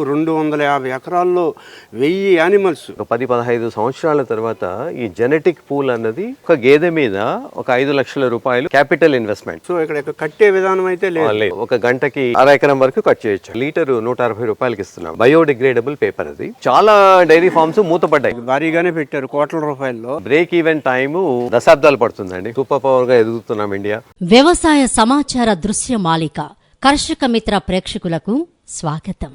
రెండు వందల యాభై ఎకరాల్లో వెయ్యి యానిమల్స్. ఒక పది పదహైదు సంవత్సరాల తర్వాత ఈ జెనెటిక్ పూల్ అన్నది ఒక గేదె మీద ఒక ఐదు లక్షల రూపాయలు క్యాపిటల్ ఇన్వెస్ట్మెంట్. సో ఇక్కడ ఇక కట్టే విధానం అయితే లేదు. ఒక గంటకి అర ఎకరం వరకు కట్ చేయొచ్చు. లీటర్ నూట అరవై రూపాయలకి ఇస్తున్నాం. బయోడిగ్రేడబుల్ పేపర్ అది. చాలా డైరీ ఫార్మ్స్ మూతపడ్డాయి. భారీగానే పెట్టారు కోట్ల రూపాయల్లో. బ్రేక్ ఈవెన్ టైం దశాబ్దాలు పడుతుందండి. సూపర్ పవర్గా ఎదుగుతున్నాం ఇండియా. వ్యవసాయ సమాచార దృశ్య మాలిక. కర్షక మిత్ర ప్రేక్షకులకు స్వాగతం.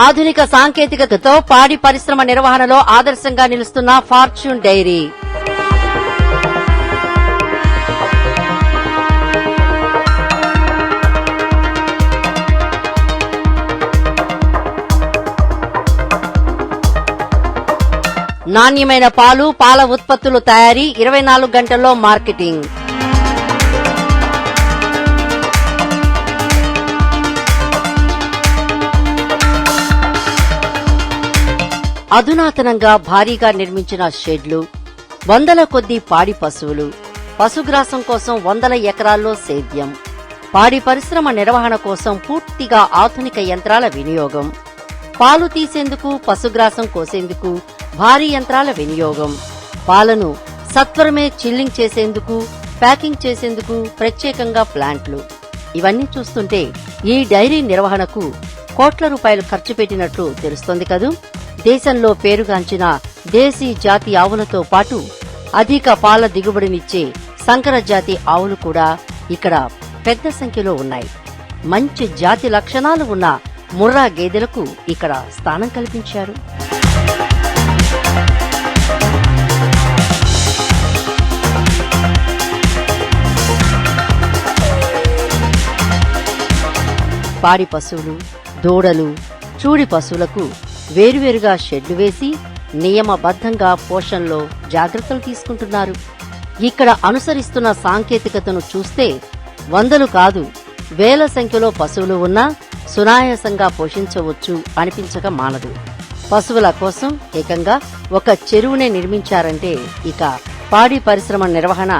ఆధునిక సాంకేతికతతో పాడి పరిశ్రమ నిర్వహణలో ఆదర్శంగా నిలుస్తున్న ఫార్చ్యూన్ డైరీ. నాణ్యమైన పాలు పాల ఉత్పత్తులు తయారీ ఇరవై నాలుగు గంటల్లో మార్కెటింగ్. అధునాతనంగా భారీగా నిర్మించిన షెడ్లు వందల కొద్ది పాడి పశువులు పశుగ్రాసం కోసం వందల ఎకరాల్లో సేద్యం పాడి పరిశ్రమ నిర్వహణ కోసం పూర్తిగా ఆధునిక యంత్రాల వినియోగం పాలు తీసేందుకు పశుగ్రాసం కోసేందుకు భారీ యంత్రాల వినియోగం పాలను సత్వరమే చిల్లింగ్ చేసేందుకు ప్యాకింగ్ చేసేందుకు ప్రత్యేకంగా ప్లాంట్లు. ఇవన్నీ చూస్తుంటే ఈ డైరీ నిర్వహణకు కోట్ల రూపాయలు ఖర్చు పెట్టినట్లు తెలుస్తోంది కదూ? దేశంలో పేరుగాంచిన దేశీ జాతి ఆవులతో పాటు అధిక పాల దిగుబడినిచ్చే సంకర జాతి ఆవులు కూడా ఇక్కడ పెద్ద సంఖ్యలో ఉన్నాయి. మంచి జాతి లక్షణాలు ఉన్న ముర్రా గేదెలకు ఇక్కడ స్థానం కల్పించారు. పాడి పశువులు దూడలు చూడి పశువులకు వేరువేరుగా షెడ్లు వేసి నియమబద్ధంగా పోషణలో జాగ్రత్తలు తీసుకుంటున్నారు. ఇక్కడ అనుసరిస్తున్న సాంకేతికతను చూస్తే వందలు కాదు వేల సంఖ్యలో పశువులు ఉన్నా సునాయాసంగా పోషించవచ్చు అనిపించక మానదు. పశువుల కోసం ఏకంగా ఒక చెరువునే నిర్మించారంటే ఇక పాడి పరిశ్రమ నిర్వహణ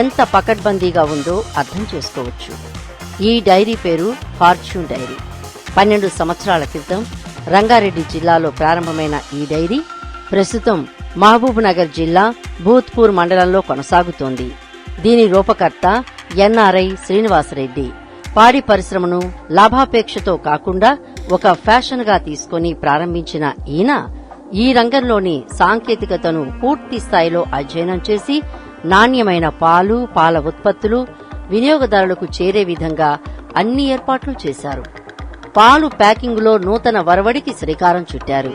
ఎంత పకడ్బందీగా ఉందో అర్థం చేసుకోవచ్చు. ఈ డైరీ పేరు ఫార్చ్యూన్ డైరీ. పన్నెండు సంవత్సరాల క్రితం రంగారెడ్డి జిల్లాలో ప్రారంభమైన ఈ డైరీ ప్రస్తుతం మహబూబ్నగర్ జిల్లా భూత్పూర్ మండలంలో కొనసాగుతోంది. దీని రూపకర్త ఎన్ఆర్ఐ శ్రీనివాసరెడ్డి. పాడి పరిశ్రమను లాభాపేక్షతో కాకుండా ఒక ఫ్యాషన్గా తీసుకుని ప్రారంభించిన ఈయన ఈ రంగంలోని సాంకేతికతను పూర్తి స్థాయిలో అధ్యయనం చేసి నాణ్యమైన పాలు పాల ఉత్పత్తులు వినియోగదారులకు చేరే విధంగా అన్ని ఏర్పాట్లు చేశారు. పాలు ప్యాకింగ్లో నూతన వరవడికి శ్రీకారం చుట్టారు.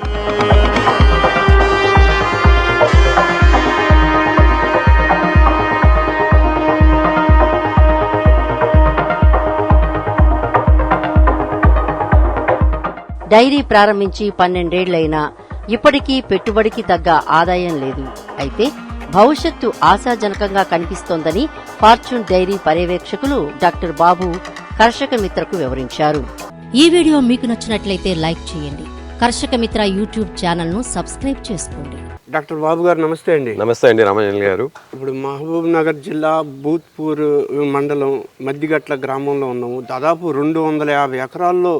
డైరీ ప్రారంభించి పన్నెండేళ్ళైనా ఇప్పటికీ పెట్టుబడికి తగ్గ ఆదాయం లేదు. అయితే భవిష్యత్తు ఆశాజనకంగా కనిపిస్తోందని ఫార్చ్యూన్ డైరీ పర్యవేక్షకులు డాక్టర్ బాబు కర్షక మిత్రకు వివరించారు. ఈ వీడియో మీకు నచ్చినట్లయితే లైక్ చేయండి. కర్షక మిత్ర యూట్యూబ్ ఛానల్ను సబ్స్క్రైబ్ చేసుకోండి. డాక్టర్ బాబు గారు నమస్తే అండి. నమస్తే అండి రామజన్ గారు. ఇప్పుడు మహబూబ్ నగర్ జిల్లా భూత్పూర్ మండలం మద్దిగట్ల గ్రామంలో ఉన్నాము. దాదాపు రెండు వందల యాభై ఎకరాల్లో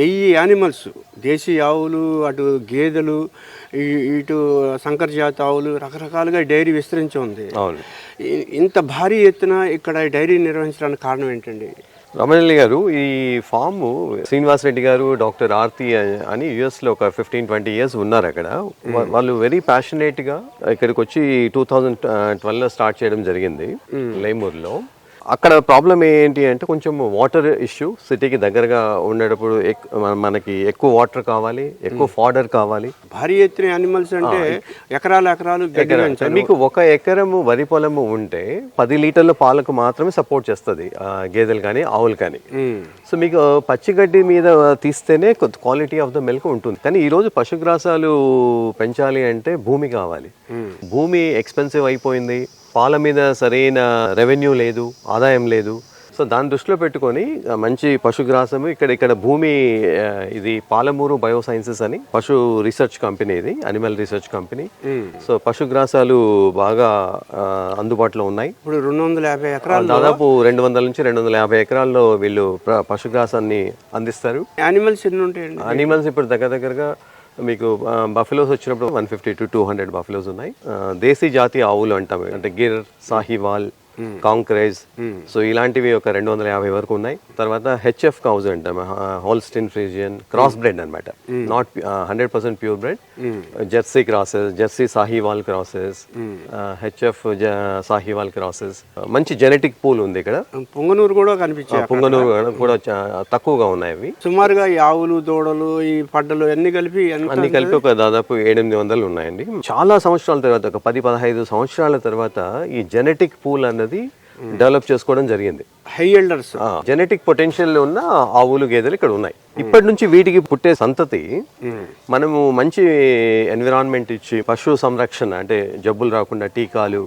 వెయ్యి యానిమల్స్ దేశీ ఆవులు అటు గేదెలు ఇటు సంకర జాతి ఆవులు రకరకాలుగా డైరీ విస్తరించి ఉంది. ఇంత భారీ ఎత్తున ఇక్కడ డైరీ నిర్వహించడానికి కారణం ఏంటండి? రమణల్లి గారు ఈ ఫామ్ శ్రీనివాస్ రెడ్డి గారు డాక్టర్ ఆర్తి అని యుఎస్లో ఒక ఫిఫ్టీన్ ట్వంటీ ఇయర్స్ ఉన్నారు అక్కడ. వాళ్ళు వెరీ ప్యాషనేట్గా ఇక్కడికి వచ్చి టూ థౌజండ్ ట్వెల్వ్లో స్టార్ట్ చేయడం జరిగింది లేమూర్లో అక్కడ ప్రాబ్లం ఏంటి అంటే కొంచెం వాటర్ ఇష్యూ సిటీకి దగ్గరగా ఉండేటప్పుడు మనకి ఎక్కువ వాటర్ కావాలి ఎక్కువ ఫాడర్ కావాలి. భారీ ఎత్తున యానిమల్స్ అంటే ఎకరాలు ఎకరాలు. మీకు ఒక ఎకరము వరి పొలము ఉంటే పది లీటర్ల పాలకు మాత్రమే సపోర్ట్ చేస్తుంది గేదెలు కానీ ఆవులు కానీ. ఉమ్. సో మీకు పచ్చిగడ్డి మీద తీస్తేనే క్వాలిటీ ఆఫ్ ద మిల్క్ ఉంటుంది. కానీ ఈ రోజు పశుగ్రాసాలు పెంచాలి అంటే భూమి కావాలి. భూమి ఎక్స్పెన్సివ్ అయిపోయింది. పాల మీద సరైన రెవెన్యూ లేదు ఆదాయం లేదు. సో దాన్ని దృష్టిలో పెట్టుకొని మంచి పశుగ్రాసము ఇక్కడ ఇక్కడ భూమి ఇది పాలమూరు బయోసైన్సెస్ అని పశు రీసెర్చ్ కంపెనీ ఇది అనిమల్ రీసెర్చ్ కంపెనీ. సో పశుగ్రాసాలు బాగా అందుబాటులో ఉన్నాయి. ఇప్పుడు రెండు వందల యాభై ఎకరాలు దాదాపు రెండు వందల నుంచి రెండు వందల యాభై ఎకరాల్లో వీళ్ళు పశుగ్రాసాన్ని అందిస్తారు. యానిమల్స్ ఎన్ని ఉంటాయండి? అనిమల్స్ ఇప్పుడు దగ్గర దగ్గరగా మీకు బఫెలోస్ వచ్చినప్పుడు one fifty to two hundred buffaloes ఉన్నాయి. దేశీ జాతి ఆవులు అంటాం. అంటే గిర్ సాహివాల్ కాంక్రేజ్. సో ఇలాంటివి ఒక రెండు వందల యాభై వరకు ఉన్నాయి. తర్వాత హెచ్ఎఫ్ కౌజ్ అంటాం. హోల్స్టిన్ ఫ్రీజియన్ క్రాస్ బ్రెడ్ అనమాట not hundred percent purebred Jersey crosses Jersey Sahiwal crosses HF Sahiwal crosses మంచి జెనెటిక్ పూల్ ఉంది ఇక్కడ. పొంగనూరు కూడా కనిపించాయి పుంగనూరు కూడా తక్కువగా ఉన్నాయి అవి. సుమారుగా ఈ ఆవులు దూడలు ఈ పడ్డలు అన్ని కలిపి అన్ని కలిపి ఒక దాదాపు ఎనిమిది వందలు ఉన్నాయండి. చాలా సంవత్సరాల తర్వాత ఒక పది పదహైదు సంవత్సరాల తర్వాత ఈ జెనెటిక్ పూల్ అన్నది డెవలప్ చేసుకోవడం జరిగింది. High elders. జెనెటిక్ పొటెన్షియల్ ఉన్న ఆవులు గేదెలు ఇక్కడ ఉన్నాయి. ఇప్పటి నుంచి వీటికి పుట్టే సంతతి మనము మంచి ఎన్విరాన్మెంట్ ఇచ్చి పశు సంరక్షణ అంటే జబ్బులు రాకుండా టీకాలు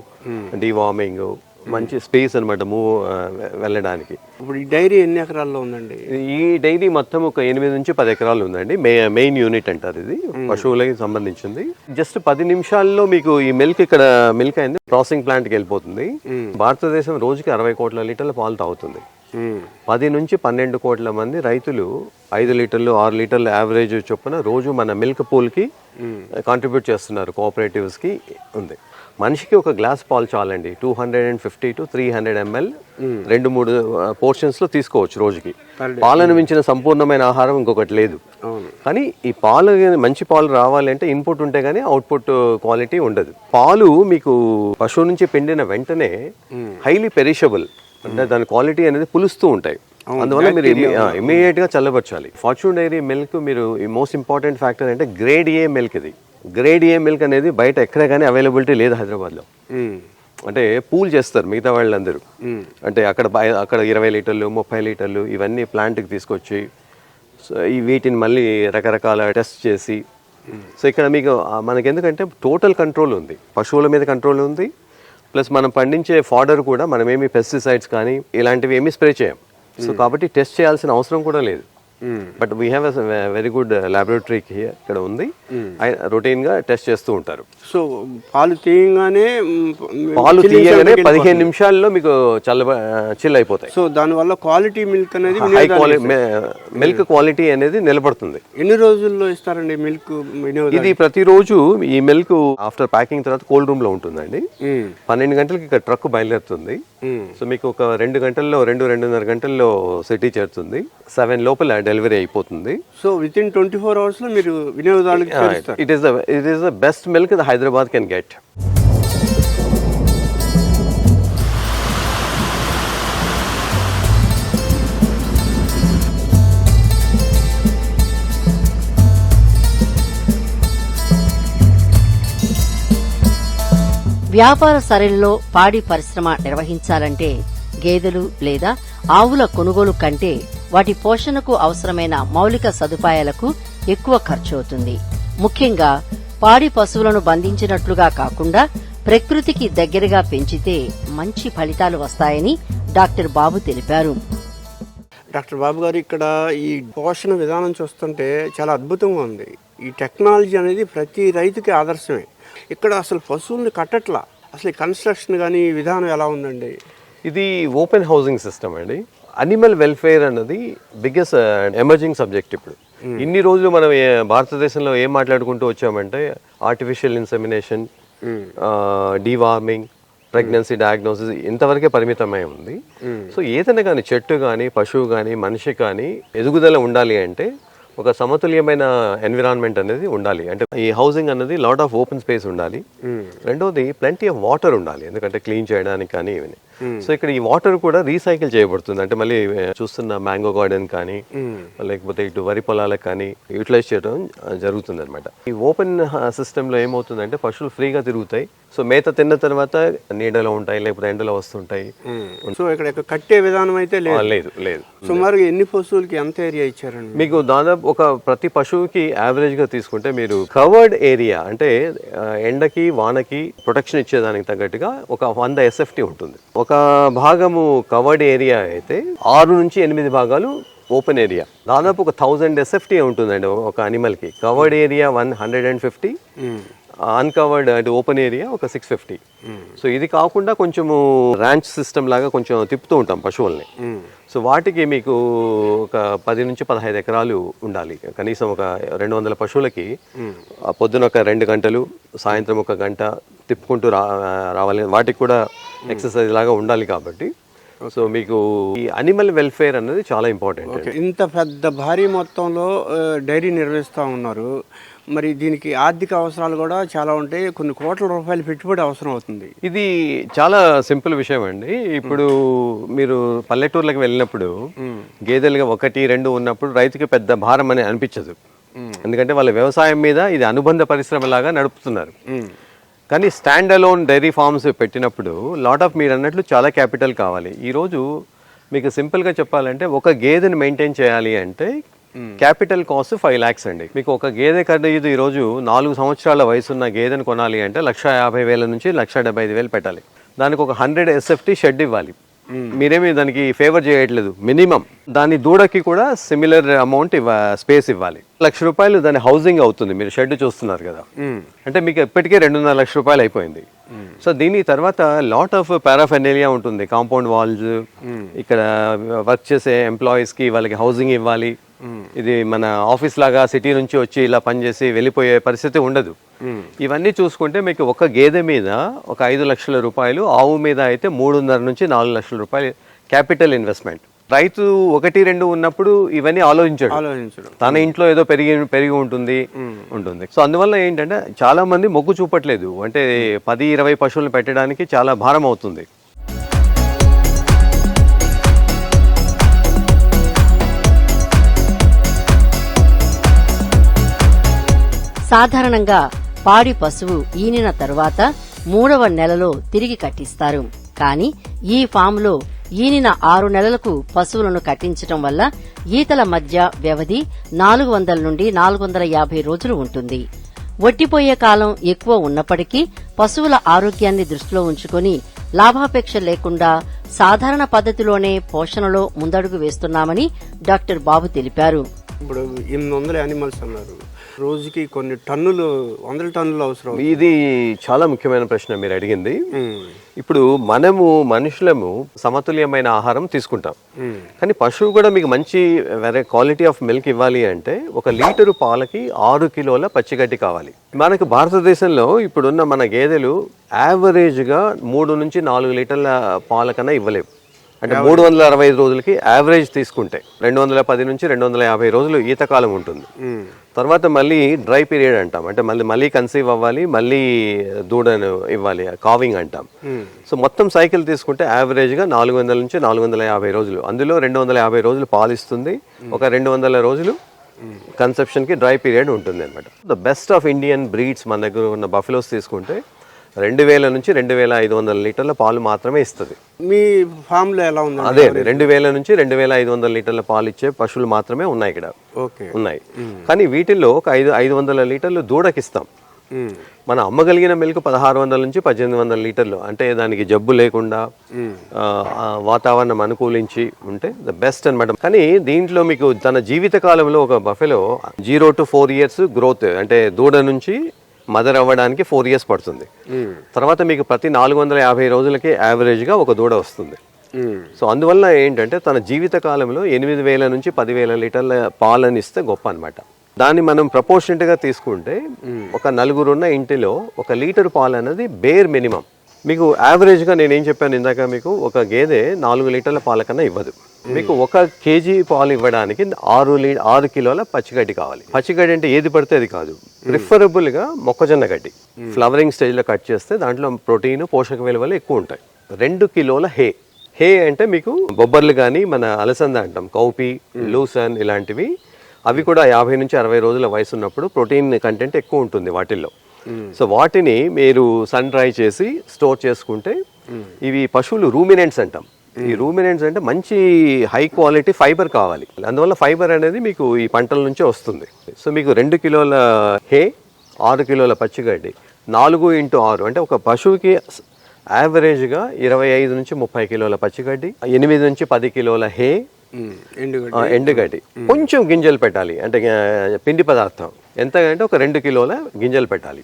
డివార్మింగ్ మంచి స్పేస్ అనమాట మూవ్ వెళ్ళడానికి. ఇప్పుడు ఈ డైరీ ఎన్ని ఎకరాల్లో ఉందండి? ఈ డైరీ మొత్తం ఒక ఎనిమిది నుంచి పది ఎకరాలు ఉందండి. మెయిన్ యూనిట్ అంటారు ఇది. పశువులకి సంబంధించింది. జస్ట్ పది నిమిషాల్లో మీకు ఈ మిల్క్ ఇక్కడ మిల్క్ అయింది. ప్రాసెసింగ్ ప్లాంట్కి వెళ్ళిపోతుంది. భారతదేశం రోజుకి అరవై కోట్ల లీటర్ల పాలు తాగుతుంది. పది నుంచి పన్నెండు కోట్ల మంది రైతులు ఐదు లీటర్లు ఆరు లీటర్ల యావరేజ్ చొప్పున రోజు మన మిల్క్ పూల్కి కాంట్రిబ్యూట్ చేస్తున్నారు కోఆపరేటివ్స్కి ఉంది. మనిషికి ఒక గ్లాస్ పాలు చాలండి. Two hundred and fifty to three hundred ML రెండు మూడు పోర్షన్స్లో తీసుకోవచ్చు రోజుకి. పాలను మించిన సంపూర్ణమైన ఆహారం ఇంకొకటి లేదు. కానీ ఈ పాలు మంచి పాలు రావాలి అంటే ఇన్పుట్ ఉంటే గానీ అవుట్పుట్ క్వాలిటీ ఉండదు. పాలు మీకు పశువు నుంచి పిండిన వెంటనే హైలీ పెరిషబుల్ అంటే దాని క్వాలిటీ అనేది పులుస్తూ ఉంటాయి. అందువల్ల మీరు ఇమీడియట్గా చల్లబరచాలి. ఫార్చ్యూన్ డైరీ మిల్క్ మీరు ఈ మోస్ట్ ఇంపార్టెంట్ ఫ్యాక్టర్ అంటే గ్రేడ్ ఏ మిల్క్ ఇది. గ్రేడ్ ఏ మిల్క్ అనేది బయట ఎక్కడ కానీ అవైలబిలిటీ లేదు హైదరాబాద్లో. అంటే పూల్ చేస్తారు మిగతా వాళ్ళందరూ. అంటే అక్కడ అక్కడ ఇరవై లీటర్లు ముప్పై లీటర్లు ఇవన్నీ ప్లాంట్కి తీసుకొచ్చి సో ఈ వీటిని మళ్ళీ రకరకాల టెస్ట్ చేసి సో ఇక్కడ మీకు మనకి ఎందుకంటే టోటల్ కంట్రోల్ ఉంది. పశువుల మీద కంట్రోల్ ఉంది. ప్లస్ మనం పండించే ఫాడర్ కూడా మనం ఏమి పెస్టిసైడ్స్ కానీ ఇలాంటివి ఏమీ స్ప్రే చేయం. సో కాబట్టి టెస్ట్ చేయాల్సిన అవసరం కూడా లేదు. But we have very good laboratory ఇక్కడ ఉంది. రొటీన్గా టెస్ట్ చేస్తూ ఉంటారు. సో పాలు తీయగానే పాలు తీయగానే పదిహేను. నిమిషాల్లో మీకు చల్ల చిల్ అయిపోతాయి. సో దానివల్ల క్వాలిటీ మిల్క్ అనేది హై క్వాలిటీ మిల్క్ క్వాలిటీ అనేది నిలబడుతుంది. ఎన్ని రోజుల్లో ఇస్తారండి మిల్క్ ఇది ప్రతిరోజు ఈ మిల్క్ ఆఫ్టర్ ప్యాకింగ్ తర్వాత కోల్డ్ రూమ్లో ఉంటుందండి. పన్నెండు గంటలకి ఇక్కడ ట్రక్ బయలుదేరుతుంది. సో మీకు ఒక రెండు గంటల్లో రెండు రెండున్నర గంటల్లో సిటీ చేరుతుంది. సెవెన్ లోపల డెలివరీ అయిపోతుంది. So within twenty four అవర్స్లో మీరు వినియోగదారులకు it is the it is the best milk the Hyderabad can get వ్యాపార సరళిలో పాడి పరిశ్రమ నిర్వహించాలంటే గేదెలు లేదా ఆవుల కొనుగోలు కంటే వాటి పోషణకు అవసరమైన మౌలిక సదుపాయాలకు ఎక్కువ ఖర్చవుతుంది. ముఖ్యంగా పాడి పశువులను బంధించినట్లుగా కాకుండా ప్రకృతికి దగ్గరగా పెంచితే మంచి ఫలితాలు వస్తాయని డాక్టర్ బాబు తెలిపారు. డాక్టర్ బాబు గారు ఇక్కడ ఈ పోషణ విధానం చూస్తుంటే చాలా అద్భుతంగా ఉంది. ఈ టెక్నాలజీ అనేది ప్రతి రైతుకి ఆదర్శమే. ఇక్కడ అసలు పశువుల్ని కట్టట్లా? అసలు కన్స్ట్రక్షన్ కానీ విధానం ఎలా ఉందండి? ఇది ఓపెన్ హౌసింగ్ సిస్టమ్ అండి. అనిమల్ వెల్ఫేర్ అన్నది బిగ్గెస్ట్ ఎమర్జింగ్ సబ్జెక్ట్ ఇప్పుడు. ఇన్ని రోజులు మనం భారతదేశంలో ఏం మాట్లాడుకుంటూ వచ్చామంటే artificial insemination deworming pregnancy diagnosis ఇంతవరకే పరిమితమై ఉంది. సో ఏదైనా కానీ చెట్టు కానీ పశువు కానీ మనిషి కానీ ఎదుగుదల ఉండాలి అంటే ఒక సమతుల్యమైన ఎన్విరాన్మెంట్ అనేది ఉండాలి. అంటే ఈ హౌసింగ్ అన్నది లాట్ ఆఫ్ ఓపెన్ స్పేస్ ఉండాలి. రెండోది ప్lenty ఆఫ్ వాటర్ ఉండాలి. ఎందుకంటే క్లీన్ చేయడానికి కానీ ఇవన్నీ. సో ఇక్కడ ఈ వాటర్ కూడా రీసైకిల్ చేయబడుతుంది. అంటే మళ్ళీ చూస్తున్న మ్యాంగో గార్డెన్ కానీ లేకపోతే ఇటు వరి పొలాలకు కానీ యూటిలైజ్ చేయడం జరుగుతుంది అనమాట ఈ ఓపెన్ సిస్టమ్లో ఏమవుతుందంటే పశువులు ఫ్రీగా తిరుగుతాయి. సో మేత తిన్న తర్వాత నీడలో ఉంటాయి లేకపోతే ఎండలో వస్తుంటాయి. సో ఇక్కడ కట్టే విధానం అయితే లేదు. లేదు లేదు సుమారుగా ఎన్ని పశువులకి ఎంత ఏరియా ఇచ్చారండి? మీకు దాదాపు ఒక ప్రతి పశువుకి యావరేజ్గా తీసుకుంటే మీరు కవర్డ్ ఏరియా అంటే ఎండకి వానకి ప్రొటెక్షన్ ఇచ్చేదానికి తగ్గట్టుగా ఒక వంద ఎస్ఎఫ్టీ ఉంటుంది. ఒక భాగము కవర్డ్ ఏరియా అయితే ఆరు నుంచి ఎనిమిది భాగాలు ఓపెన్ ఏరియా. దాదాపు ఒక థౌజండ్ ఎస్ఎఫ్టీ ఉంటుందండి ఒక అనిమల్కి. Covered area one hundred and fifty. Uncovered అంటే ఓపెన్ ఏరియా ఒక సిక్స్ ఫిఫ్టీ. సో ఇది కాకుండా కొంచెము ర్యాంచ్ సిస్టమ్ లాగా కొంచెం తిప్పుతూ ఉంటాం పశువుల్ని. సో వాటికి మీకు ఒక పది నుంచి పదహైదు ఎకరాలు ఉండాలి. కనీసం ఒక రెండు వందల పశువులకి పొద్దున ఒక రెండు గంటలు సాయంత్రం ఒక గంట తిప్పుకుంటూ రా రావాలి. వాటికి కూడా ఎక్సర్సైజ్ లాగా ఉండాలి కాబట్టి. సో మీకు ఈ అనిమల్ వెల్ఫేర్ అనేది చాలా ఇంపార్టెంట్ ఇంత పెద్ద భారీ మొత్తంలో డైరీ నిర్వహిస్తూ ఉన్నారు. మరి దీనికి ఆర్థిక అవసరాలు కూడా చాలా ఉంటాయి. కొన్ని కోట్ల రూపాయల పెట్టుబడి అవసరం అవుతుంది. ఇది చాలా సింపుల్ విషయం అండి. ఇప్పుడు మీరు పల్లెటూర్లకు వెళ్ళినప్పుడు గేదెలుగా ఒకటి రెండు ఉన్నప్పుడు రైతుకి పెద్ద భారం అని అనిపించదు. ఎందుకంటే వాళ్ళ వ్యవసాయం మీద ఇది అనుబంధ పరిశ్రమలాగా నడుపుతున్నారు. కానీ స్టాండ్ అలోన్ డైరీ ఫార్మ్స్ పెట్టినప్పుడు లాట్ ఆఫ్ మీరు అన్నట్లు చాలా క్యాపిటల్ కావాలి. ఈరోజు మీకు సింపుల్గా చెప్పాలంటే ఒక గేదెని మెయింటైన్ చేయాలి అంటే క్యాపిటల్ కాస్ట్ ఫైవ్ ల్యాక్స్ అండి. మీకు ఒక గేదె ఖరీదు ఈరోజు నాలుగు సంవత్సరాల వయసున్న గేదెను కొనాలి అంటే లక్ష యాభై వేల నుంచి లక్ష డెబ్బై ఐదు వేలు పెట్టాలి. దానికి ఒక హండ్రెడ్ ఎస్ఎఫ్టీ షెడ్ ఇవ్వాలి. మీరేమి దానికి ఫేవర్ చేయట్లేదు. మినిమం దాని దూడకి కూడా సిమిలర్ అమౌంట్ ఇవ్వ స్పేస్ ఇవ్వాలి. లక్ష రూపాయలు దాని హౌసింగ్ అవుతుంది. మీరు షెడ్ చూస్తున్నారు కదా. అంటే మీకు ఎప్పటికే రెండున్నర లక్ష రూపాయలు అయిపోయింది. సో దీని తర్వాత లాట్ ఆఫ్ పారాఫెనేలియా ఉంటుంది. కాంపౌండ్ వాల్స్ ఇక్కడ వర్క్ చేసే ఎంప్లాయీస్కి వాళ్ళకి హౌసింగ్ ఇవ్వాలి. ఇది మన ఆఫీస్ లాగా సిటీ నుంచి వచ్చి ఇలా పనిచేసి వెళ్ళిపోయే పరిస్థితి ఉండదు. ఇవన్నీ చూసుకుంటే మీకు ఒక గేదె మీద ఒక ఐదు లక్షల రూపాయలు ఆవు మీద అయితే మూడున్నర నుంచి నాలుగు లక్షల రూపాయలు క్యాపిటల్ ఇన్వెస్ట్మెంట్ రైతు ఒకటి రెండు ఉన్నప్పుడు ఇవన్నీ ఆలోచించాడు. ఆలోచించడం. తన ఇంట్లో ఏదో పెరిగి పెరిగి ఉంటుంది ఉంటుంది. సో అందువల్ల ఏంటంటే చాలా మంది మొగ్గు చూపట్లేదు. అంటే పది ఇరవై పశువులు పెట్టడానికి చాలా భారం అవుతుంది. సాధారణంగా పాడి పశువు ఈనిన తరువాత మూడవ నెలలో తిరిగి కట్టిస్తారు. కానీ ఈ ఫామ్లో ఈనిన ఆరు నెలలకు పశువులను కట్టించటం వల్ల ఈతల మధ్య వ్యవధి నాలుగు వందల నుండి నాలుగు వందల యాభై రోజులు ఉంటుంది. ఒట్టిపోయే కాలం ఎక్కువ ఉన్నప్పటికీ పశువుల ఆరోగ్యాన్ని దృష్టిలో ఉంచుకొని లాభాపేక్ష లేకుండా సాధారణ పద్ధతిలోనే పోషణలో ముందడుగు వేస్తున్నామని డాక్టర్ బాబు తెలిపారు. ఇప్పుడు ఎనిమిది వందల యానిమల్స్ అన్నారు. రోజుకి కొన్ని టన్నులు వందల టన్నులు అవసరం ఇది చాలా ముఖ్యమైన ప్రశ్న మీరు అడిగింది. ఇప్పుడు మనము మనుషులము సమతుల్యమైన ఆహారం తీసుకుంటాం. కానీ పశువు కూడా మీకు మంచి వేరే క్వాలిటీ ఆఫ్ మిల్క్ ఇవ్వాలి అంటే ఒక లీటరు పాలకి ఆరు కిలోల పచ్చిగడ్డి కావాలి. మనకు భారతదేశంలో ఇప్పుడున్న మన గేదెలు యావరేజ్గా మూడు నుంచి నాలుగు లీటర్ల పాల కన్నా ఇవ్వలేవు. అంటే మూడు వందల అరవై ఐదు రోజులకి యావరేజ్ తీసుకుంటే రెండు వందల పది నుంచి రెండు వందల యాభై రోజులు ఈతకాలం ఉంటుంది. తర్వాత మళ్ళీ డ్రై పీరియడ్ అంటాం. అంటే మళ్ళీ మళ్ళీ కన్సీవ్ అవ్వాలి మళ్ళీ దూడను ఇవ్వాలి కావింగ్ అంటాం. సో మొత్తం సైకిల్ తీసుకుంటే యావరేజ్గా నాలుగు వందల నుంచి నాలుగు వందల యాభై రోజులు. అందులో రెండు వందల యాభై రోజులు పాలిస్తుంది. ఒక రెండు వందల రోజులు కన్సెప్షన్కి డ్రై పీరియడ్ ఉంటుంది అనమాట the best of Indian breeds మన దగ్గర ఉన్న బఫెలోస్ తీసుకుంటే రెండు వేల నుంచి రెండు వేల ఐదు వందల లీటర్ల పాలు మాత్రమే ఇస్తుంది. మీ ఫామ్లో ఎలా ఉంది అదే రెండు వేల నుంచి రెండు వేల ఐదు వందల లీటర్ల పాలు ఇచ్చే పశువులు మాత్రమే ఉన్నాయి ఇక్కడ. ఓకే. ఉన్నాయి. కానీ వీటిల్లో ఒక ఐదు ఐదు వందల లీటర్లు దూడకిస్తాం. మనం అమ్మగలిగిన మిల్క్ పదహారు వందల నుంచి పద్దెనిమిది వందల లీటర్లు. అంటే దానికి జబ్బు లేకుండా వాతావరణం అనుకూలించి ఉంటే ద బెస్ట్ అన్నమాట. కానీ దీంట్లో మీకు తన జీవిత కాలంలో ఒక buffalo zero to four years growth అంటే దూడ నుంచి మదర్ అవ్వడానికి ఫోర్ ఇయర్స్ పడుతుంది. తర్వాత మీకు ప్రతి నాలుగు వందల యాభై రోజులకి యావరేజ్గా ఒక దూడ వస్తుంది. సో అందువల్ల ఏంటంటే తన జీవిత కాలంలో ఎనిమిది వేల నుంచి పదివేల లీటర్ల పాలను ఇస్తే గొప్ప అనమాట దాన్ని మనం proportionate గా తీసుకుంటే ఒక నలుగురున్న ఇంటిలో ఒక లీటర్ పాలు అనేది బేర్ మినిమం మీకు average గా నేను ఏం చెప్పాను ఇందాక మీకు? ఒక గేదె నాలుగు లీటర్ల పాల కన్నా ఇవ్వదు. మీకు ఒక కేజీ పాలు ఇవ్వడానికి ఆరు లీ ఆరు కిలోల పచ్చిగడ్డి కావాలి. పచ్చిగడ్డి అంటే ఏది పడితే అది కాదు. ప్రిఫరబుల్గా మొక్కజొన్న గడ్డి. ఫ్లవరింగ్ స్టేజ్లో కట్ చేస్తే దాంట్లో ప్రోటీన్ పోషక విలువలు ఎక్కువ ఉంటాయి. రెండు కిలోల హే. హే అంటే మీకు బొబ్బర్లు కానీ మన అలసంద అంటాం కౌపి లూసన్ ఇలాంటివి. అవి కూడా యాభై నుంచి అరవై రోజుల వయసు ఉన్నప్పుడు ప్రోటీన్ కంటెంట్ ఎక్కువ ఉంటుంది వాటిల్లో. సో వాటిని మీరు సన్ డ్రై చేసి స్టోర్ చేసుకుంటే ఇవి పశువులు రూమినెంట్స్ అంటాం. ఈ రూమినెంట్స్ అంటే మంచి హై క్వాలిటీ ఫైబర్ కావాలి. అందువల్ల ఫైబర్ అనేది మీకు ఈ పంటల నుంచే వస్తుంది. సో మీకు రెండు కిలోల హే ఆరు కిలోల పచ్చిగడ్డి నాలుగు ఇంటూ ఆరు అంటే ఒక పశువుకి యావరేజ్గా ఇరవై ఐదు నుంచి ముప్పై కిలోల పచ్చిగడ్డి ఎనిమిది నుంచి పది కిలోల హే ఎండుగడ్డి. ఎండుగడ్డి. కొంచెం గింజలు పెట్టాలి. అంటే పిండి పదార్థం. ఎంత అంటే ఒక రెండు కిలోల గింజలు పెట్టాలి.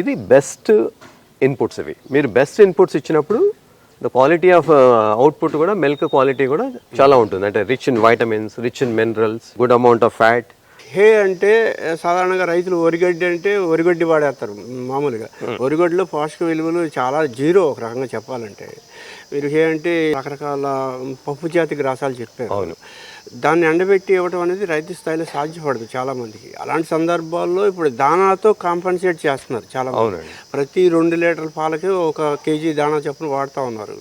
ఇది బెస్ట్ ఇన్పుట్స్ ఇవి. మీరు బెస్ట్ ఇన్పుట్స్ ఇచ్చినప్పుడు ద క్వాలిటీ ఆఫ్ అవుట్పుట్ కూడా మిల్క్ క్వాలిటీ కూడా చాలా ఉంటుంది. అంటే rich in vitamins rich in minerals good amount of fat hay అంటే సాధారణంగా రైతులు వరిగడ్డి అంటే వరిగడ్డి వాడేస్తారు మామూలుగా. వరిగడ్డిలో పోషక విలువలు చాలా జీరో ఒక రకంగా చెప్పాలంటే. మీరు హే అంటే రకరకాల పప్పు జాతి గ్రాసాలు చెప్పారు. అవును. దాన్ని ఎండబెట్టి ఇవ్వడం అనేది రైతు స్థాయిలో సాధ్యపడదు చాలా మందికి. అలాంటి సందర్భాల్లో ఇప్పుడు దానాతో కాంపన్సేట్ చేస్తున్నారు చాలా. ప్రతి రెండు లీటర్ల పాలకి ఒక కేజీ దానా చొప్పున వాడుతూ ఉన్నారు.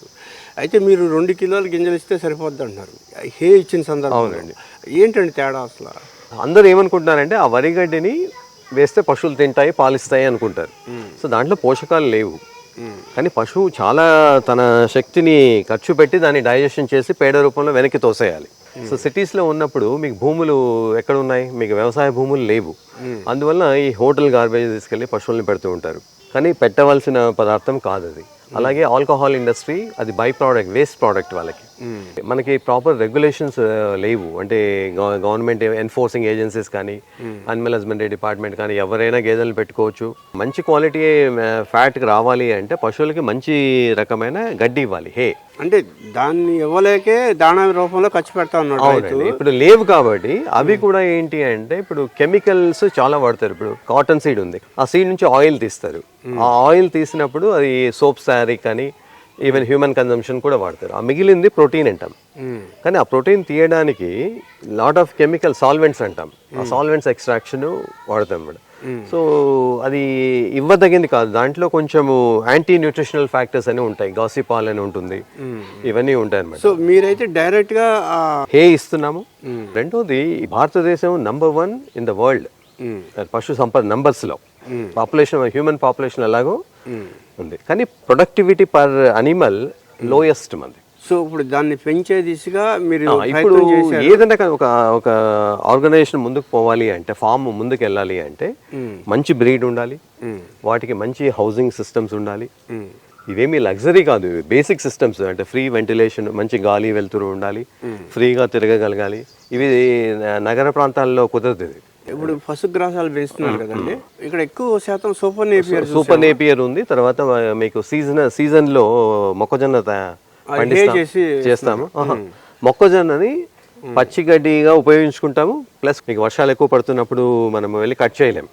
అయితే మీరు రెండు కిలోల గింజలు ఇస్తే సరిపోద్ది అంటున్నారు. హే ఇచ్చిన సందర్భంలో. ఏంటండి తేడా అసలు? అందరూ ఏమనుకుంటున్నారంటే ఆ వరిగడ్డిని వేస్తే పశువులు తింటాయి పాలిస్తాయి అనుకుంటారు. సో దాంట్లో పోషకాలు లేవు. కానీ పశువు చాలా తన శక్తిని ఖర్చు పెట్టి దాన్ని డైజెషన్ చేసి పేడ రూపంలో వెనక్కి తోసేయాలి. సో సిటీస్లో ఉన్నప్పుడు మీకు భూములు ఎక్కడ ఉన్నాయి మీకు వ్యవసాయ భూములు లేవు. అందువల్ల ఈ హోటల్ గార్బేజ్ తీసుకెళ్ళి పశువుల్ని పెడుతూ ఉంటారు. కానీ పెట్టవలసిన పదార్థం కాదు అది. అలాగే ఆల్కహాల్ ఇండస్ట్రీ అది బై ప్రోడక్ట్ వేస్ట్ ప్రోడక్ట్ వాళ్ళకి. మనకి ప్రాపర్ రెగ్యులేషన్స్ లేవు. అంటే గవర్నమెంట్ ఎన్ఫోర్సింగ్ ఏజెన్సీస్ కానీ అనిమల్ హస్బెండరీ డిపార్ట్మెంట్ కానీ ఎవరైనా గేదెలు పెట్టుకోవచ్చు. మంచి క్వాలిటీ ఫ్యాట్కి రావాలి అంటే పశువులకి మంచి రకమైన గడ్డి ఇవ్వాలి. హే. అంటే దాన్ని ఇవ్వలేకే దాణా రూపంలో ఖర్చు పెడతా ఉన్నాడు ఇప్పుడు లేవు కాబట్టి అవి కూడా ఏంటి అంటే ఇప్పుడు కెమికల్స్ చాలా వాడతారు. ఇప్పుడు కాటన్ సీడ్ ఉంది. ఆ సీడ్ నుంచి ఆయిల్ తీస్తారు. ఆ ఆయిల్ తీసినప్పుడు అది సోప్ శారీ కానీ ఈవెన్ హ్యూమన్ కన్జంప్షన్ కూడా వాడతారు. ఆ మిగిలింది ప్రోటీన్ అంటాం. కానీ ఆ ప్రోటీన్ తీయడానికి లాట్ ఆఫ్ కెమికల్ సాల్వెంట్స్ అంటాం. ఆ సాల్వెంట్స్ ఎక్స్ట్రాక్షన్ వాడతాం మేడం. సో అది ఇవ్వదగింది కాదు. దాంట్లో కొంచెము యాంటీ న్యూట్రిషనల్ ఫ్యాక్టర్స్ అని ఉంటాయి. గాసిపాల్ అని ఉంటుంది. ఇవన్నీ ఉంటాయి అన్నమాట. సో మీరైతే డైరెక్ట్గా హే ఇస్తున్నాము. రెండోది భారతదేశం number one in the world పశు సంపద numbers లో. పాపులేషన్ హ్యూమన్ పాపులేషన్ ఎలాగో ఉంది. కానీ ప్రొడక్టివిటీ పర్ అనిమల్ లోయెస్ట్ మంది. సో ఇప్పుడు దాన్ని పెంచే దిశగా మీరు ఇప్పుడు ఏదైనా కానీ ఒక ఒక ఆర్గనైజేషన్ ముందుకు పోవాలి అంటే ఫామ్ ముందుకు వెళ్ళాలి అంటే మంచి బ్రీడ్ ఉండాలి వాటికి మంచి హౌసింగ్ సిస్టమ్స్ ఉండాలి. ఇవేమీ లగ్జరీ కాదు బేసిక్ సిస్టమ్స్ అంటే ఫ్రీ వెంటిలేషన్ మంచి గాలి వెళ్తురు ఉండాలి ఫ్రీగా తిరగగలగాలి. ఇవి నగర ప్రాంతాల్లో కుదరదు ఇది. ఇప్పుడు పశుగ్రాసాలు పెంచుతున్నారు కదండి. ఇక్కడ ఎక్కువ శాతం సూపర్ నేపియర్ సూపర్ నేపియర్ ఉంది. తర్వాత మీకు సీజన్ సీజన్లో మొక్కజొన్న చేస్తాము. మొక్కజొన్నని పచ్చిగడ్డిగా ఉపయోగించుకుంటాము. ప్లస్ మీకు వర్షాలు ఎక్కువ పడుతున్నప్పుడు మనం వెళ్ళి కట్ చేయలేం.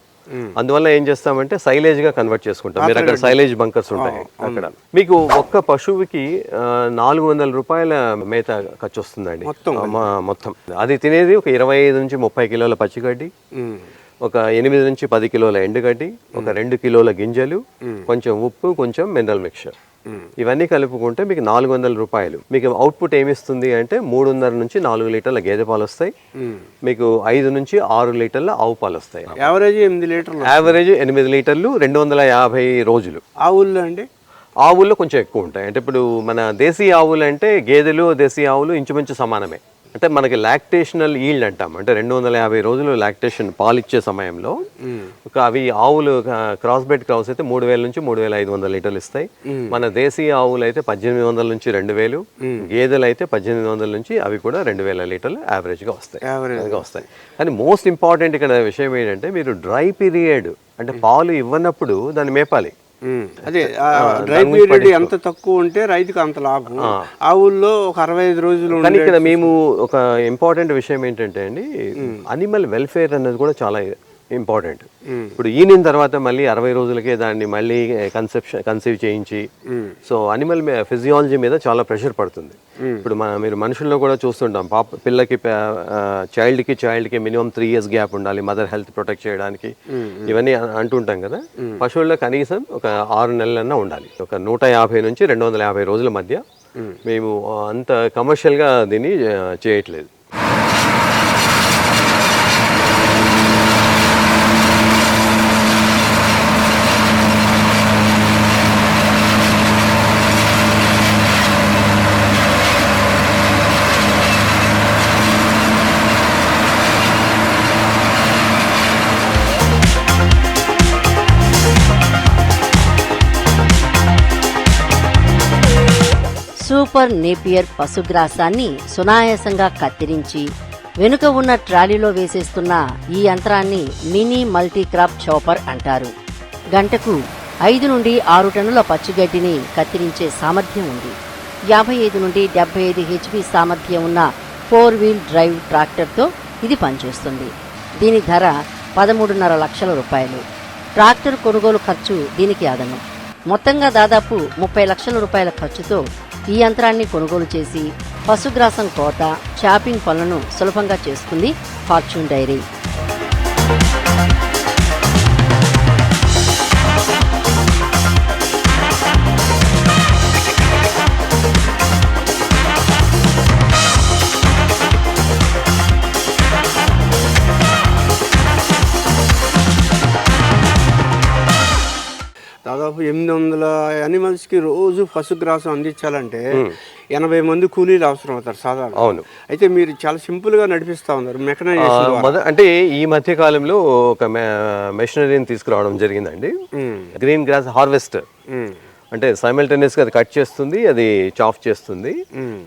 అందువల్ల ఏం చేస్తామంటే సైలేజ్గా కన్వర్ట్ చేసుకుంటాం. మీరు అక్కడ సైలేజ్ బంకర్స్ ఉంటాయి అక్కడ. మీకు ఒక్క పశువుకి నాలుగు వందల రూపాయల మేత ఖర్చు వస్తుందండి మొత్తం. అది తినేది ఒక ఇరవై ఐదు నుంచి ముప్పై కిలోల పచ్చిగడ్డి ఒక ఎనిమిది నుంచి పది కిలోల ఎండుగడ్డి ఒక రెండు కిలోల గింజలు కొంచెం ఉప్పు కొంచెం మినరల్ మిక్చర్. ఇవన్నీ కలుపుకుంటే మీకు నాలుగు వందల రూపాయలు. మీకు అవుట్పుట్ ఏమిస్తుంది అంటే మూడున్నర నుంచి నాలుగు లీటర్ల గేదె పాలు వస్తాయి. మీకు ఐదు నుంచి ఆరు లీటర్ల ఆవు పాలు వస్తాయి యావరేజ్ ఎనిమిది లీటర్లు యావరేజ్ ఎనిమిది లీటర్లు రెండు వందల యాభై రోజులు. ఆవుల్లో అండి? ఆవుల్లో కొంచెం ఎక్కువ ఉంటాయి. అంటే ఇప్పుడు మన దేశీ ఆవులు అంటే గేదెలు దేశీ ఆవులు ఇంచుమించు సమానమే. అంటే మనకి లాక్టేషనల్ ఈల్డ్ అంటాం. అంటే రెండు వందల యాభై రోజులు లాక్టేషన్ పాలిచ్చే సమయంలో ఒక అవి ఆవులు క్రాస్ బెడ్ క్రాస్ అయితే మూడు వేల నుంచి మూడు వేల ఐదు వందల లీటర్లు ఇస్తాయి. మన దేశీయ ఆవులు అయితే పద్దెనిమిది వందల నుంచి రెండు వేలు. గేదెలు అయితే పద్దెనిమిది వందల నుంచి అవి కూడా రెండు వేల లీటర్లు యావరేజ్గా వస్తాయి. యావరేజ్గా వస్తాయి. కానీ మోస్ట్ ఇంపార్టెంట్ ఇక్కడ విషయం ఏంటంటే మీరు డ్రై పీరియడ్ అంటే పాలు ఇవ్వనప్పుడు దాన్ని మేపాలి. అదే డ్రై పీరియడ్ ఎంత తక్కువ ఉంటే రైతుకు అంత లాభం. ఆవుల్లో ఒక అరవై ఐదు రోజులు కానీ ఇక్కడ మేము ఒక ఇంపార్టెంట్ విషయం ఏంటంటే అండి అనిమల్ వెల్ఫేర్ అనేది కూడా చాలా ఇంపార్టెంట్. ఇప్పుడు ఈనిన తర్వాత మళ్ళీ అరవై రోజులకే దాన్ని మళ్ళీ కన్సెప్షన్ కన్సీవ్ చేయించి సో అనిమల్ ఫిజియాలజీ మీద చాలా ప్రెషర్ పడుతుంది. ఇప్పుడు మన మీరు మనుషుల్లో కూడా చూస్తుంటాం పాప పిల్లకి చైల్డ్కి చైల్డ్కి మినిమం త్రీ ఇయర్స్ గ్యాప్ ఉండాలి మదర్ హెల్త్ ప్రొటెక్ట్ చేయడానికి. ఇవన్నీ అంటుంటాం కదా. పశువుల్లో కనీసం ఒక ఆరు నెలలన్నా ఉండాలి. ఒక నూట యాభై నుంచి రెండు వందల యాభై రోజుల మధ్య మేము. అంత కమర్షియల్గా దీన్ని చేయట్లేదు. సూపర్ నేపియర్ పశుగ్రాసాన్ని సునాయాసంగా కత్తిరించి వెనుక ఉన్న ట్రాలీలో వేసేస్తున్న ఈ యంత్రాన్ని మినీ మల్టీక్రాప్ చాపర్ అంటారు. గంటకు ఐదు నుండి ఆరు టన్నుల పచ్చిగడ్డిని కత్తిరించే సామర్థ్యం ఉంది. యాభై ఐదు నుండి డెబ్బై ఐదు హెచ్పి సామర్థ్యం ఉన్న ఫోర్ వీల్ డ్రైవ్ ట్రాక్టర్తో ఇది పనిచేస్తుంది. దీని ధర పదమూడున్నర లక్షల రూపాయలు. ట్రాక్టర్ కొనుగోలు ఖర్చు దీనికి అదనం. మొత్తంగా దాదాపు ముప్పై లక్షల రూపాయల ఖర్చుతో ఈ యంత్రాన్ని కొనుగోలు చేసి పశుగ్రాసం కోత షాపింగ్ పనులను సులభంగా చేసుకుంది ఫార్చ్యూన్ డైరీ. దాదాపు ఎనిమిది వందల యానిమల్స్కి రోజు పశుగ్రాసం అందించాలంటే ఎనభై మంది కూలీలు అవసరం అవుతారు సాధారణ అవును. అయితే మీరు చాలా సింపుల్గా నడిపిస్తా ఉన్నారు మెకనైజేషన్ అంటే ఈ మధ్య కాలంలో ఒక మెషినరీని తీసుకురావడం జరిగిందండి. గ్రీన్ గ్రాస్ హార్వెస్టర్ ఉమ్, అంటే సైమల్టేనియస్గా అది కట్ చేస్తుంది అది చాఫ్ చేస్తుంది.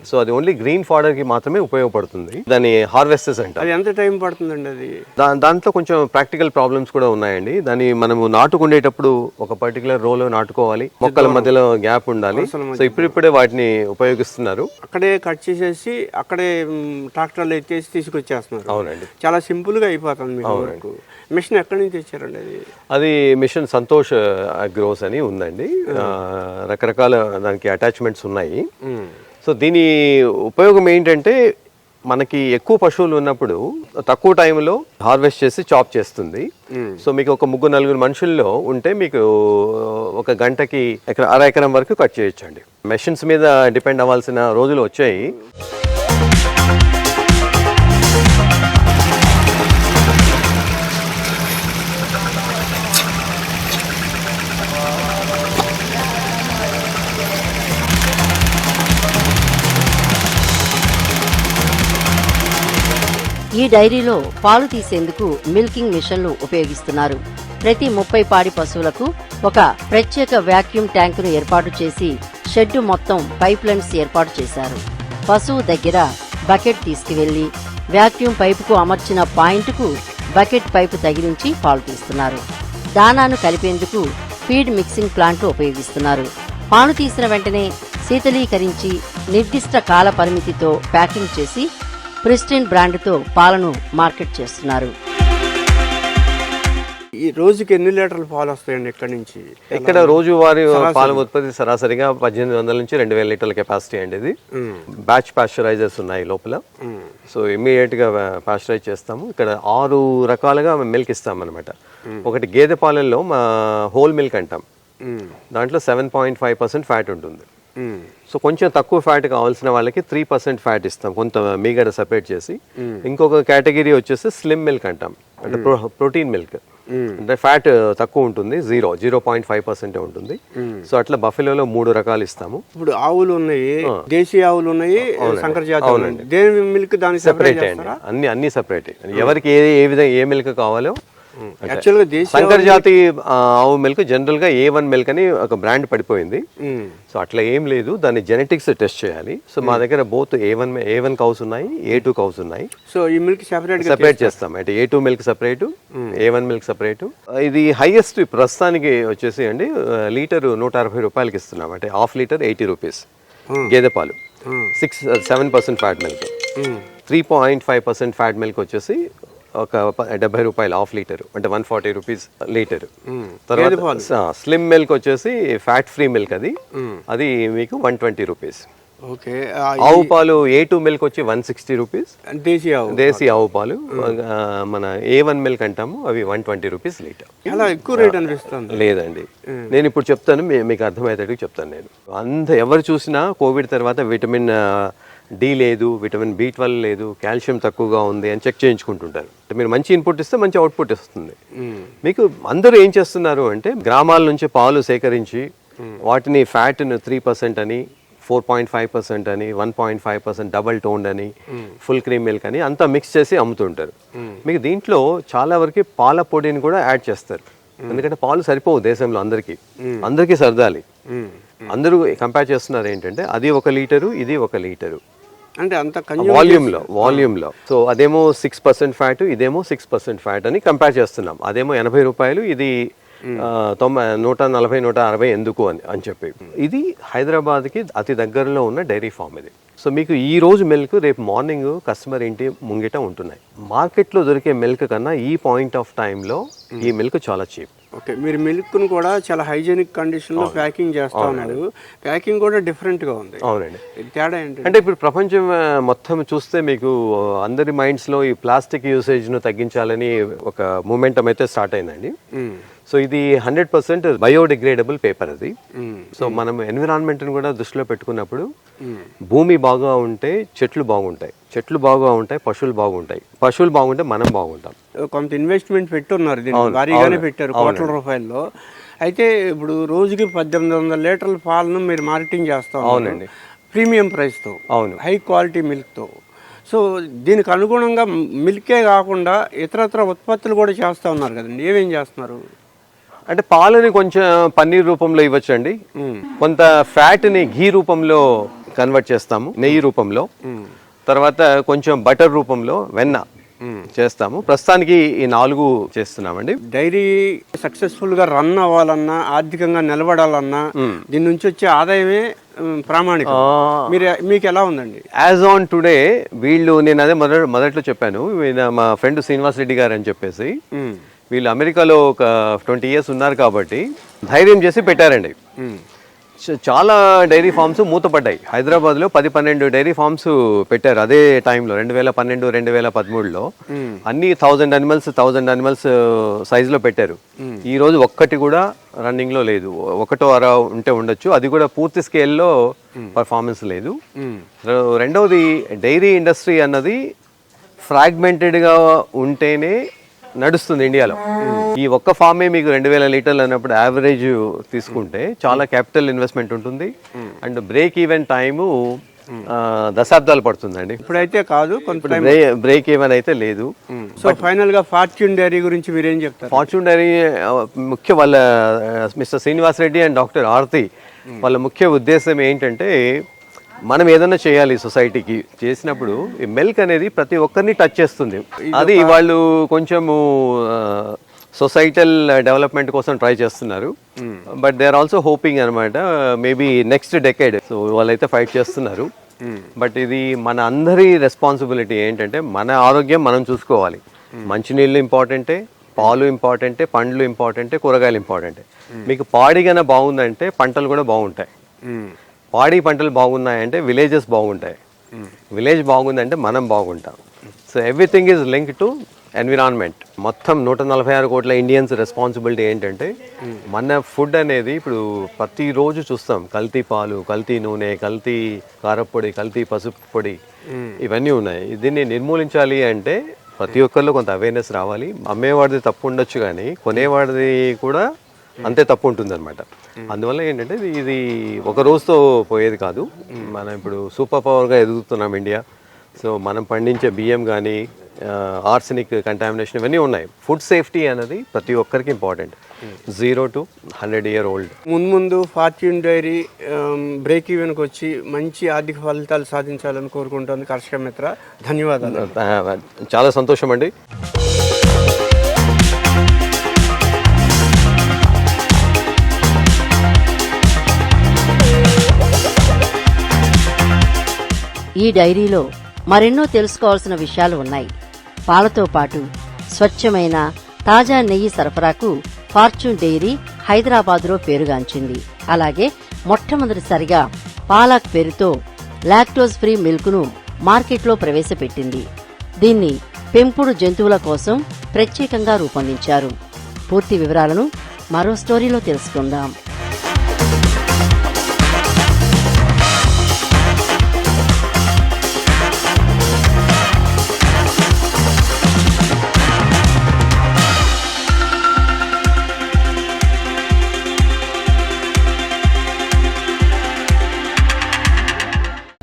సో అది ఓన్లీ గ్రీన్ ఫాడర్కి మాత్రమే ఉపయోగపడుతుంది. దాన్ని హార్వెస్టర్స్ అంటారు. అది ఎంత టైం పడుతుందండి అది? దాంట్లో కొంచెం ప్రాక్టికల్ ప్రాబ్లమ్స్ కూడా ఉన్నాయండి. దాన్ని మనము నాటుకునేటప్పుడు ఒక పర్టికులర్ రోలో నాటుకోవాలి. మొక్కల మధ్యలో గ్యాప్ ఉండాలి. సో ఇప్పుడిప్పుడే వాటిని ఉపయోగిస్తున్నారు. అక్కడే కట్ చేసేసి అక్కడే ట్రాక్టర్లో ఎత్తేసి తీసుకొచ్చేస్తున్నారు. అవునండి. చాలా సింపుల్గా అయిపోతుంది మిషన్ ఎక్కడి నుంచి తెచ్చారండి అది? అది మిషన్ సంతోష్ అగ్రోస్ అని ఉందండి. రకరకాల దానికి అటాచ్మెంట్స్ ఉన్నాయి. సో దీని ఉపయోగం ఏంటంటే మనకి ఎక్కువ పశువులు ఉన్నప్పుడు తక్కువ టైంలో హార్వెస్ట్ చేసి చాప్ చేస్తుంది. సో మీకు ఒక ముగ్గురు నలుగురు మనుషుల్లో ఉంటే మీకు ఒక గంటకి ఎకర అర ఎకరం వరకు కట్ చేయొచ్చండి. మెషిన్స్ మీద డిపెండ్ అవ్వాల్సిన రోజులు వచ్చాయి. ఈ డైరీలో పాలు తీసేందుకు మిల్కింగ్ మిషన్లు ఉపయోగిస్తున్నారు. ప్రతి ముప్పై పాడి పశువులకు ఒక ప్రత్యేక వ్యాక్యూమ్ ట్యాంకును ఏర్పాటు చేసి షెడ్డు మొత్తం పైప్ లైన్స్ ఏర్పాటు చేశారు. పశువు దగ్గర బకెట్ తీసుకువెళ్ళి వ్యాక్యూమ్ పైపుకు అమర్చిన పాయింట్కు బకెట్ పైపు తగిలించి పాలు తీస్తున్నారు. దానాను కలిపేందుకు ఫీడ్ మిక్సింగ్ ప్లాంట్ ఉపయోగిస్తున్నారు. పాలు తీసిన వెంటనే శీతలీకరించి నిర్దిష్ట కాల పరిమితితో ప్యాకింగ్ చేసి ప్రిస్టిన్ బ్రాండ్తో పాలను మార్కెట్ చేస్తున్నారు. ఈ రోజుకి ఎన్ని లీటర్ల పాలు వస్తాయండి ఇక్కడ నుంచి? ఇక్కడ రోజువారీ పాల ఉత్పత్తి సరాసరిగా పద్దెనిమిది వందల నుంచి రెండు వేల లీటర్ల కెపాసిటీ అండి ఇది. బ్యాచ్ పాశ్చరైజర్స్ ఉన్నాయి లోపల. సో ఇమీడియట్గా పాశ్చరైజ్ చేస్తాము. ఇక్కడ ఆరు రకాలుగా మిల్క్ ఇస్తాం అనమాట ఒకటి గేదె పాలల్లో మా హోల్ మిల్క్ అంటాం. దాంట్లో seven point five percent fat ఉంటుంది. సో కొంచెం తక్కువ ఫ్యాట్ కావాల్సిన వాళ్ళకి త్రీ పర్సెంట్ ఫ్యాట్ ఇస్తాం. కొంత మీగడ సపరేట్ చేసి. ఇంకొక కేటగిరీ వచ్చేసి స్లిమ్ మిల్క్ అంటాం. అంటే ప్రోటీన్ మిల్క్ అంటే ఫ్యాట్ తక్కువ ఉంటుంది zero zero point five percent ఉంటుంది. సో అట్లా బఫెలోలో మూడు రకాలు ఇస్తాము. ఇప్పుడు ఆవులు ఉన్నాయి దేశీయ ఆవులు ఉన్నాయి ఉన్నాయి. దేని మిల్క్ దానికి సెపరేట్ సెపరేట్ అండి. అన్ని అన్ని సెపరేట్ ఎవరికి ఏ ఏ విధంగా ఏ మిల్క్ కావాలో యాక్చువల్గా శంకర్ జాతి ఆవు మిల్క్ జనరల్గా ఏ వన్ మిల్క్ అని ఒక బ్రాండ్ పడిపోయింది. ఉమ్, సో అట్లా ఏం లేదు దాని జెనెటిక్స్ టెస్ట్ చేయాలి. సో మా దగ్గర both A one A one cows ఉన్నాయి ఏ టూ కౌస్ ఉన్నాయి. సో ఈ మిల్క్ సెపరేట్ సెపరేట్ చేస్తాం. అంటే A two milk separate A one milk separate ఇది హైయెస్ట్ ప్రస్తుతానికి వచ్చేసి అండి లీటర్ నూట అరవై రూపాయలకి ఇస్తున్నాం. అంటే హాఫ్ లీటర్ ఎయిటీ రూపీస్ గేదె పాలు. Six seven percent fat milk three point five percent fat milk వచ్చేసి ఒక డెబ్బై రూపాయలు హాఫ్ లీటర్ అంటే వన్ ఫార్టీ రూపీస్ లీటర్. తర్వాత స్లిమ్ మిల్క్ వచ్చేసి ఫ్యాట్ ఫ్రీ మిల్క్ అది. అది మీకు వన్ ట్వంటీ రూపీస్. ఓకే ఆవు పాలు ఏ టూ మిల్క్ వచ్చి వన్ సిక్స్టీ రూపీస్. దేశీయ ఆవు దేశీ ఆవు పాలు మన ఏ వన్ మిల్క్ అంటాము అవి వన్ ట్వంటీ రూపీస్ లీటర్. చాలా ఎక్కువ రేట్ అనిపిస్తుంది. లేదండి. నేను ఇప్పుడు చెప్తాను మీకు అర్థమయ్యేటట్టు చెప్తాను నేను. అంత ఎవరు చూసినా కోవిడ్ తర్వాత విటమిన్ డి లేదు విటమిన్ బి ట్వెల్వ్ లేదు కాల్షియం తక్కువగా ఉంది అని చెక్ చేయించుకుంటుంటారు. అంటే మీరు మంచి ఇన్పుట్ ఇస్తే మంచి అవుట్పుట్ వస్తుంది. ఉమ్, మీకు అందరూ ఏం చేస్తున్నారు అంటే గ్రామాల నుంచి పాలు సేకరించి వాటిని ఫ్యాట్ను త్రీ పర్సెంట్ అని ఫోర్ పాయింట్ ఫైవ్ పర్సెంట్ అని one point five percent double toned అని ఫుల్ క్రీమ్ మిల్క్ అని అంతా మిక్స్ చేసి అమ్ముతుంటారు. మీకు దీంట్లో చాలా వరకు పాల పొడిని కూడా యాడ్ చేస్తారు. ఎందుకంటే పాలు సరిపోవు దేశంలో అందరికీ. అందరికీ సర్దాలి. అందరూ కంపేర్ చేస్తున్నారు ఏంటంటే అది ఒక లీటరు ఇది ఒక లీటరు. అంటే అంత వాల్యూమ్లో వాల్యూమ్లో సో అదేమో సిక్స్ పర్సెంట్ ఫ్యాట్ ఇదేమో సిక్స్ పర్సెంట్ ఫ్యాట్ అని కంపేర్ చేస్తున్నాం. అదేమో ఎనభై రూపాయలు ఇది తొంభై నూట నలభై నూట అరవై ఎందుకు అని అని చెప్పి. ఇది హైదరాబాద్కి అతి దగ్గరలో ఉన్న డైరీ ఫామ్ ఇది. సో మీకు ఈ రోజు మిల్క్ రేపు మార్నింగ్ కస్టమర్ ఇంటి ముంగిట ఉంటున్నాయి. మార్కెట్లో దొరికే మిల్క్ కన్నా ఈ పాయింట్ ఆఫ్ టైంలో ఈ మిల్క్ చాలా చీప్. ఓకే మీరు మిల్క్ను కూడా చాలా హైజీనిక్ కండిషన్లో ప్యాకింగ్ చేస్తా ఉన్నారు. ప్యాకింగ్ కూడా డిఫరెంట్గా ఉంది. అవునండి. తేడా ఏంటి అంటే ఇప్పుడు ప్రపంచం మొత్తం చూస్తే మీకు అందరి మైండ్స్లో ఈ ప్లాస్టిక్ యూసేజ్ను తగ్గించాలని ఒక మూమెంటం అయితే స్టార్ట్ అయిందండి. మ్మ్. సో ఇది హండ్రెడ్ పర్సెంట్ బయోడిగ్రేడబుల్ పేపర్ అది. సో మనం ఎన్విరాన్మెంట్ని కూడా దృష్టిలో పెట్టుకున్నప్పుడు భూమి బాగా ఉంటే చెట్లు బాగుంటాయి చెట్లు బాగా ఉంటాయి పశువులు బాగుంటాయి. పశువులు బాగుంటే మనం బాగుంటాం. కొంత ఇన్వెస్ట్మెంట్ పెట్టున్నారు దీన్ని భారీగానే పెట్టారు కోట్ల రూపాయల్లో. అయితే ఇప్పుడు రోజుకి పద్దెనిమిది వందల లీటర్ల పాలను మీరు మార్కెటింగ్ చేస్తాం అవునండి. ప్రీమియం ప్రైస్తో అవును. High quality మిల్క్తో. సో దీనికి అనుగుణంగా మిల్కే కాకుండా ఇతరత్ర ఉత్పత్తులు కూడా చేస్తూ ఉన్నారు కదండి. ఏమేం చేస్తున్నారు? అంటే పాలని కొంచెం పన్నీర్ రూపంలో ఇవ్వచ్చండి. కొంత ఫ్యాట్ని ఘీ రూపంలో కన్వర్ట్ చేస్తాము నెయ్యి రూపంలో. తర్వాత కొంచెం బటర్ రూపంలో వెన్న చేస్తాము. ప్రస్తుతానికి ఈ నాలుగు చేస్తున్నామండి. డైరీ సక్సెస్ఫుల్గా రన్ అవ్వాలన్నా ఆర్థికంగా నిలబడాలన్నా దీని నుంచి వచ్చే ఆదాయమే ప్రామాణికం. మీరు మీకు ఎలా ఉందండి? యాజ్ ఆన్ టుడే వీళ్ళు నేను అదే మొదట మొదట్లో చెప్పాను మా ఫ్రెండ్ శ్రీనివాస్ రెడ్డి గారు అని చెప్పేసి. వీళ్ళు అమెరికాలో ఒక ట్వంటీ ఇయర్స్ ఉన్నారు కాబట్టి ధైర్యం చేసి పెట్టారండి. చాలా డైరీ ఫార్మ్స్ మూతపడ్డాయి. హైదరాబాద్లో పది పన్నెండు డైరీ ఫార్మ్స్ పెట్టారు అదే టైంలో రెండు వేల పన్నెండు రెండు వేల పదమూడులో. అన్ని థౌజండ్ అనిమల్స్ థౌజండ్ అనిమల్స్ సైజులో పెట్టారు. ఈ రోజు ఒక్కటి కూడా రన్నింగ్లో లేదు. ఒకటో అర ఉంటే ఉండొచ్చు. అది కూడా పూర్తి స్కేల్లో పర్ఫార్మెన్స్ లేదు. రెండవది డైరీ ఇండస్ట్రీ అన్నది ఫ్రాగ్మెంటెడ్గా ఉంటేనే నడుస్తుంది ఇండియాలో. ఈ ఒక్క ఫామే మీకు రెండు వేల లీటర్లు అన్నప్పుడు యావరేజ్ తీసుకుంటే చాలా క్యాపిటల్ ఇన్వెస్ట్మెంట్ ఉంటుంది. అండ్ బ్రేక్ ఈవెన్ టైము దశాబ్దాలు పడుతుందండి. ఇప్పుడైతే కాదు కొంత బ్రేక్ ఈవెన్ అయితే లేదు. సో ఫైనల్గా ఫార్చ్యూన్ డైరీ గురించి మీరేం చెప్తారు? ఫార్చ్యూన్ డైరీ ముఖ్య వాళ్ళ mister Srinivas Reddy and doctor Aarti వాళ్ళ ముఖ్య ఉద్దేశం ఏంటంటే మనం ఏదైనా చేయాలి సొసైటీకి చేసినప్పుడు ఈ మిల్క్ అనేది ప్రతి ఒక్కరిని టచ్ చేస్తుంది. అది వాళ్ళు కొంచెము సొసైటల్ డెవలప్మెంట్ కోసం ట్రై చేస్తున్నారు. But they are also hoping అనమాట మేబీ నెక్స్ట్ డెకేడ్ సో వాళ్ళైతే ఫైట్ చేస్తున్నారు. బట్ ఇది మన అందరి రెస్పాన్సిబిలిటీ ఏంటంటే మన ఆరోగ్యం మనం చూసుకోవాలి. మంచినీళ్ళు ఇంపార్టెంటే పాలు ఇంపార్టెంటే పండ్లు ఇంపార్టెంటే కూరగాయలు ఇంపార్టెంటే మీకు పాడి గన బాగుందంటే పంటలు కూడా బాగుంటాయి. పాడి పంటలు బాగున్నాయంటే విలేజెస్ బాగుంటాయి. విలేజ్ బాగుందంటే మనం బాగుంటాం. So everything is link to environment మొత్తం నూట నలభై ఆరు కోట్ల ఇండియన్స్ రెస్పాన్సిబిలిటీ ఏంటంటే మన ఫుడ్ అనేది ఇప్పుడు ప్రతిరోజు చూస్తాం. కల్తీ పాలు కల్తీ నూనె కల్తీ కారప్పొడి కల్తీ పసుపు పొడి ఇవన్నీ ఉన్నాయి. దీన్ని నిర్మూలించాలి అంటే ప్రతి ఒక్కరిలో కొంత అవేర్నెస్ రావాలి. అమ్మేవాడిది తప్పు ఉండొచ్చు కానీ కొనేవాడిది కూడా అంతే తప్పు ఉంటుంది అనమాట అందువల్ల ఏంటంటే ఇది- ఒక రోజుతో పోయేది కాదు. మనం ఇప్పుడు సూపర్ పవర్గా ఎదుగుతున్నాం ఇండియా. సో మనం పండించే బియ్యం కానీ ఆర్సనిక్ కంటామినేషన్ ఇవన్నీ ఉన్నాయి. ఫుడ్ సేఫ్టీ అనేది ప్రతి ఒక్కరికి important zero to hundred year old ముందు ముందు ఫార్చ్యూన్ డైరీ బ్రేక్ ఈవెన్కి వచ్చి మంచి ఆర్థిక ఫలితాలు సాధించాలని కోరుకుంటోంది కర్షక మిత్ర. ధన్యవాదాలు. చాలా సంతోషం అండి. ఈ డైరీలో మరెన్నో తెలుసుకోవాల్సిన విషయాలు ఉన్నాయి. పాలతో పాటు స్వచ్ఛమైన తాజా నెయ్యి సరఫరాకు ఫార్చ్యూన్ డైరీ హైదరాబాద్లో పేరుగాంచింది. అలాగే మొట్టమొదటిసారిగా పాలాక్ పేరుతో లాక్టోజ్ ఫ్రీ మిల్క్ను మార్కెట్లో ప్రవేశపెట్టింది. దీన్ని పెంపుడు జంతువుల కోసం ప్రత్యేకంగా రూపొందించారు. పూర్తి వివరాలను మరో స్టోరీలో తెలుసుకుందాం.